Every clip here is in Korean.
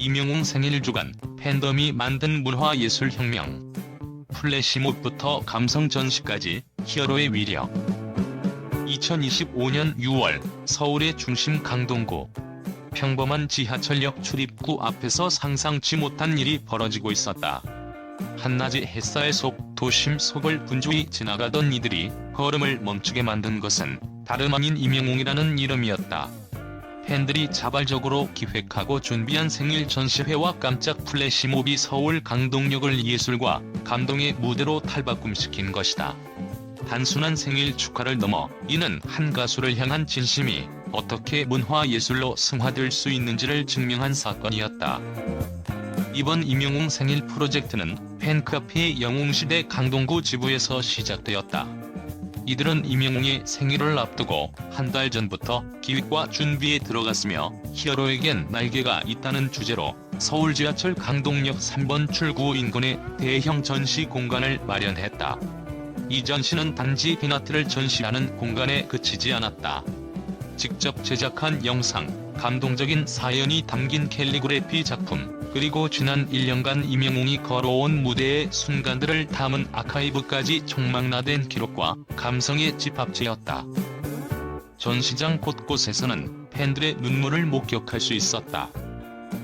이명웅 생일 주간 팬덤이 만든 문화예술혁명. 플래시몹부터 감성 전시까지 히어로의 위력. 2025년 6월 서울의 중심 강동구. 평범한 지하철역 출입구 앞에서 상상치 못한 일이 벌어지고 있었다. 한낮의 햇살 속 도심 속을 분주히 지나가던 이들이 걸음을 멈추게 만든 것은 다름 아닌 이명웅이라는 이름이었다. 팬들이 자발적으로 기획하고 준비한 생일 전시회와 깜짝 플래시몹이 서울 강동역을 예술과 감동의 무대로 탈바꿈시킨 것이다. 단순한 생일 축하를 넘어 이는 한 가수를 향한 진심이 어떻게 문화예술로 승화될 수 있는지를 증명한 사건이었다. 이번 임영웅 생일 프로젝트는 팬카페 영웅시대 강동구 지부에서 시작되었다. 이들은 임영웅의 생일을 앞두고 한 달 전부터 기획과 준비에 들어갔으며 히어로에겐 날개가 있다는 주제로 서울 지하철 강동역 3번 출구 인근에 대형 전시 공간을 마련했다. 이 전시는 단지 피나트를 전시하는 공간에 그치지 않았다. 직접 제작한 영상, 감동적인 사연이 담긴 캘리그래피 작품, 그리고 지난 1년간 임영웅이 걸어온 무대의 순간들을 담은 아카이브까지 총망라된 기록과 감성의 집합체였다. 전시장 곳곳에서는 팬들의 눈물을 목격할 수 있었다.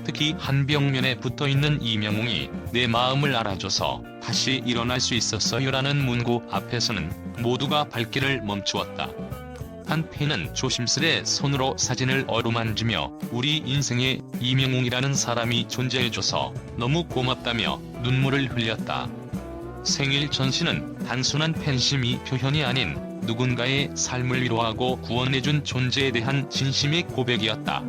특히 한 벽면에 붙어 있는 이명웅이 내 마음을 알아줘서 다시 일어날 수 있었어요라는 문구 앞에서는 모두가 발길을 멈추었다. 한 팬은 조심스레 손으로 사진을 어루만지며 우리 인생에 이명웅이라는 사람이 존재해줘서 너무 고맙다며 눈물을 흘렸다. 생일 전시는 단순한 팬심이 표현이 아닌 누군가의 삶을 위로하고 구원해준 존재에 대한 진심의 고백이었다.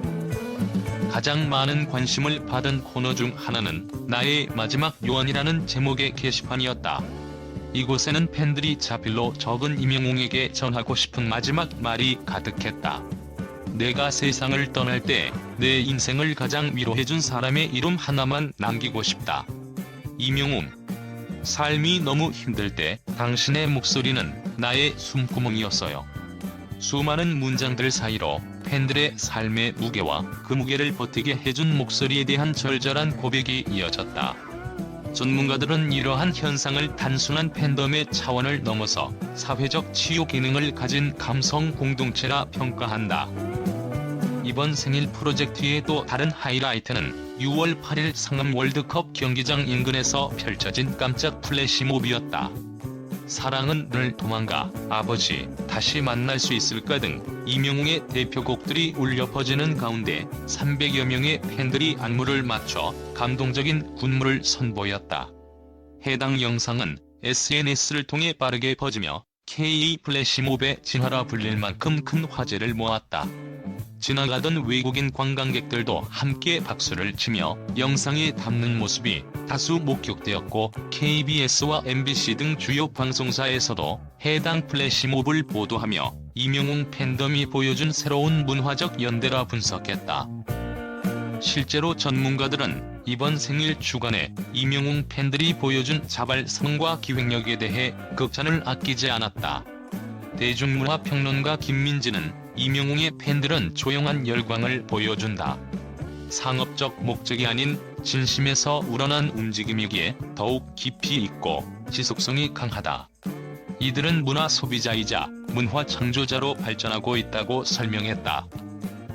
가장 많은 관심을 받은 코너 중 하나는 나의 마지막 요원이라는 제목의 게시판이었다. 이곳에는 팬들이 자필로 적은 임영웅에게 전하고 싶은 마지막 말이 가득했다. 내가 세상을 떠날 때 내 인생을 가장 위로해준 사람의 이름 하나만 남기고 싶다. 임영웅. 삶이 너무 힘들 때 당신의 목소리는 나의 숨구멍이었어요. 수많은 문장들 사이로 팬들의 삶의 무게와 그 무게를 버티게 해준 목소리에 대한 절절한 고백이 이어졌다. 전문가들은 이러한 현상을 단순한 팬덤의 차원을 넘어서 사회적 치유 기능을 가진 감성 공동체라 평가한다. 이번 생일 프로젝트의 또 다른 하이라이트는 6월 8일 상암 월드컵 경기장 인근에서 펼쳐진 깜짝 플래시몹이었다. 사랑은 늘 도망가, 아버지, 다시 만날 수 있을까 등 이명웅의 대표곡들이 울려 퍼지는 가운데 300여 명의 팬들이 안무를 맞춰 감동적인 군무를 선보였다. 해당 영상은 SNS를 통해 빠르게 퍼지며 K 플래시몹의 진화라 불릴 만큼 큰 화제를 모았다. 지나가던 외국인 관광객들도 함께 박수를 치며 영상에 담는 모습이 다수 목격되었고 KBS와 MBC 등 주요 방송사에서도 해당 플래시몹을 보도하며 이명웅 팬덤이 보여준 새로운 문화적 연대라 분석했다. 실제로 전문가들은 이번 생일 주간에 이명웅 팬들이 보여준 자발성과 기획력에 대해 극찬을 아끼지 않았다. 대중문화 평론가 김민지는 이명웅의 팬들은 조용한 열광을 보여준다. 상업적 목적이 아닌 진심에서 우러난 움직임이기에 더욱 깊이 있고 지속성이 강하다. 이들은 문화 소비자이자 문화 창조자로 발전하고 있다고 설명했다.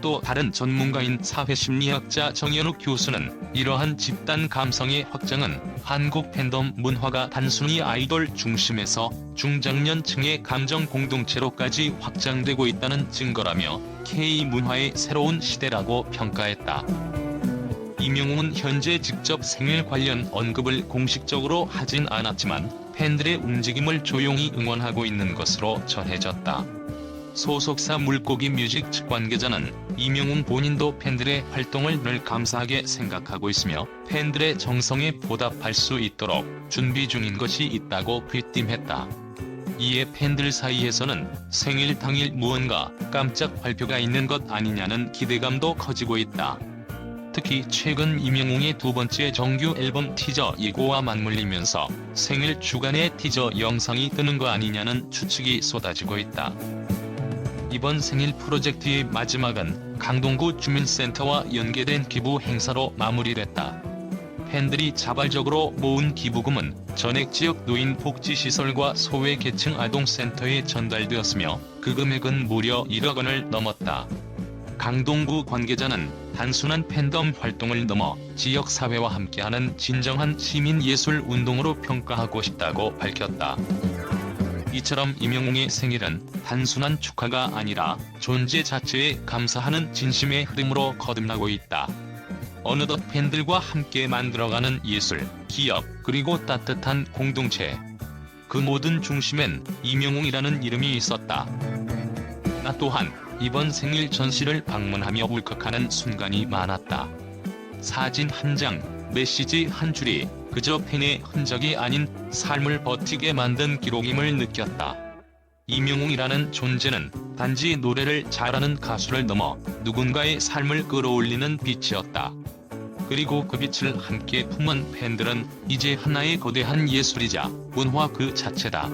또 다른 전문가인 사회심리학자 정현욱 교수는 이러한 집단 감성의 확장은 한국 팬덤 문화가 단순히 아이돌 중심에서 중장년층의 감정 공동체로까지 확장되고 있다는 증거라며 K-문화의 새로운 시대라고 평가했다. 이명웅은 현재 직접 생일 관련 언급을 공식적으로 하진 않았지만 팬들의 움직임을 조용히 응원하고 있는 것으로 전해졌다. 소속사 물고기 뮤직 측 관계자는 이명웅 본인도 팬들의 활동을 늘 감사하게 생각하고 있으며 팬들의 정성에 보답할 수 있도록 준비 중인 것이 있다고 귀띔했다. 이에 팬들 사이에서는 생일 당일 무언가 깜짝 발표가 있는 것 아니냐는 기대감도 커지고 있다. 특히 최근 이명웅의 두 번째 정규 앨범 티저 예고와 맞물리면서 생일 주간에 티저 영상이 뜨는 거 아니냐는 추측이 쏟아지고 있다. 이번 생일 프로젝트의 마지막은 강동구 주민센터와 연계된 기부 행사로 마무리됐다. 팬들이 자발적으로 모은 기부금은 전액 지역 노인 복지시설과 소외계층 아동센터에 전달되었으며 그 금액은 무려 1억 원을 넘었다. 강동구 관계자는 단순한 팬덤 활동을 넘어 지역 사회와 함께하는 진정한 시민 예술 운동으로 평가하고 싶다고 밝혔다. 이처럼 임영웅의 생일은 단순한 축하가 아니라 존재 자체에 감사하는 진심의 흐름으로 거듭나고 있다. 어느덧 팬들과 함께 만들어가는 예술, 기업, 그리고 따뜻한 공동체. 그 모든 중심엔 임영웅이라는 이름이 있었다. 나 또한 이번 생일 전시를 방문하며 울컥하는 순간이 많았다. 사진 한 장, 메시지 한 줄이 그저 팬의 흔적이 아닌 삶을 버티게 만든 기록임을 느꼈다. 이명웅이라는 존재는 단지 노래를 잘하는 가수를 넘어 누군가의 삶을 끌어올리는 빛이었다. 그리고 그 빛을 함께 품은 팬들은 이제 하나의 거대한 예술이자 문화 그 자체다.